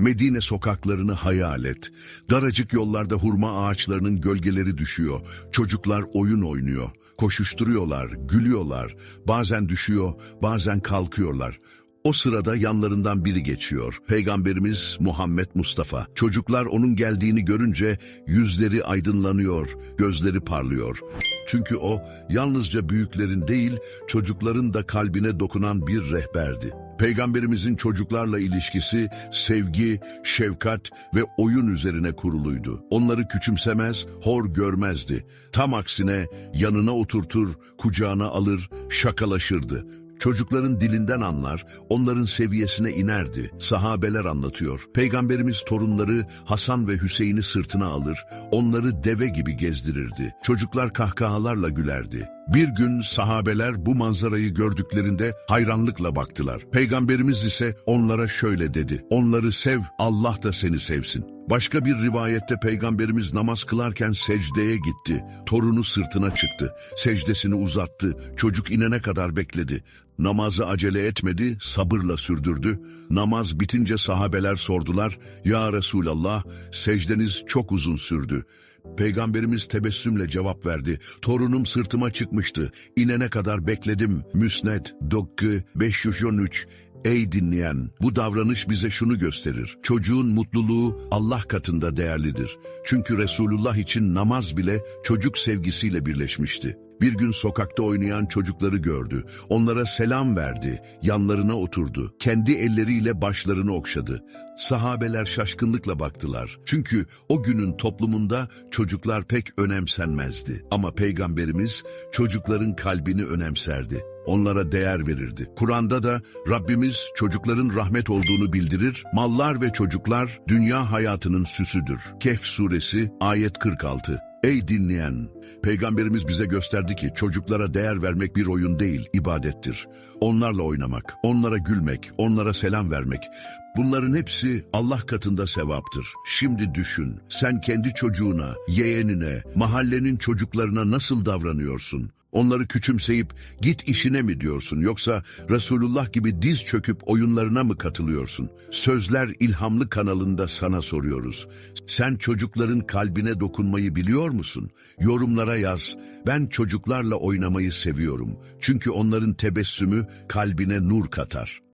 Medine sokaklarını hayal et. Daracık yollarda hurma ağaçlarının gölgeleri düşüyor. Çocuklar oyun oynuyor. Koşuşturuyorlar, gülüyorlar. Bazen düşüyor, bazen kalkıyorlar. O sırada yanlarından biri geçiyor. Peygamberimiz Muhammed Mustafa. Çocuklar onun geldiğini görünce yüzleri aydınlanıyor, gözleri parlıyor. Çünkü o yalnızca büyüklerin değil, çocukların da kalbine dokunan bir rehberdi. Peygamberimizin çocuklarla ilişkisi sevgi, şefkat ve oyun üzerine kuruluydu. Onları küçümsemez, hor görmezdi. Tam aksine yanına oturtur, kucağına alır, şakalaşırdı. Çocukların dilinden anlar, onların seviyesine inerdi. Sahabeler anlatıyor. Peygamberimiz torunları Hasan ve Hüseyin'i sırtına alır, onları deve gibi gezdirirdi. Çocuklar kahkahalarla gülerdi. Bir gün sahabeler bu manzarayı gördüklerinde hayranlıkla baktılar. Peygamberimiz ise onlara şöyle dedi. Onları sev, Allah da seni sevsin. Başka bir rivayette peygamberimiz namaz kılarken secdeye gitti. Torunu sırtına çıktı. Secdesini uzattı. Çocuk inene kadar bekledi. Namazı acele etmedi, sabırla sürdürdü. Namaz bitince sahabeler sordular. Ya Resulallah, secdeniz çok uzun sürdü. Peygamberimiz tebessümle cevap verdi. Torunum sırtıma çıkmıştı. İnene kadar bekledim. Müsned, Dokkı, 513. Ey dinleyen, bu davranış bize şunu gösterir. Çocuğun mutluluğu Allah katında değerlidir. Çünkü Resulullah için namaz bile çocuk sevgisiyle birleşmişti. Bir gün sokakta oynayan çocukları gördü. Onlara selam verdi, yanlarına oturdu. Kendi elleriyle başlarını okşadı. Sahabeler şaşkınlıkla baktılar. Çünkü o günün toplumunda çocuklar pek önemsenmezdi. Ama Peygamberimiz çocukların kalbini önemserdi. Onlara değer verirdi. Kur'an'da da Rabbimiz çocukların rahmet olduğunu bildirir. Mallar ve çocuklar dünya hayatının süsüdür. Kehf suresi ayet 46. Ey dinleyen! Peygamberimiz bize gösterdi ki çocuklara değer vermek bir oyun değil, ibadettir. Onlarla oynamak, onlara gülmek, onlara selam vermek, bunların hepsi Allah katında sevaptır. Şimdi düşün, sen kendi çocuğuna, yeğenine, mahallenin çocuklarına nasıl davranıyorsun? Onları küçümseyip git işine mi diyorsun yoksa Resulullah gibi diz çöküp oyunlarına mı katılıyorsun? Sözler İlhamlı kanalında sana soruyoruz. Sen çocukların kalbine dokunmayı biliyor musun? Yorumlara yaz. Ben çocuklarla oynamayı seviyorum. Çünkü onların tebessümü kalbine nur katar.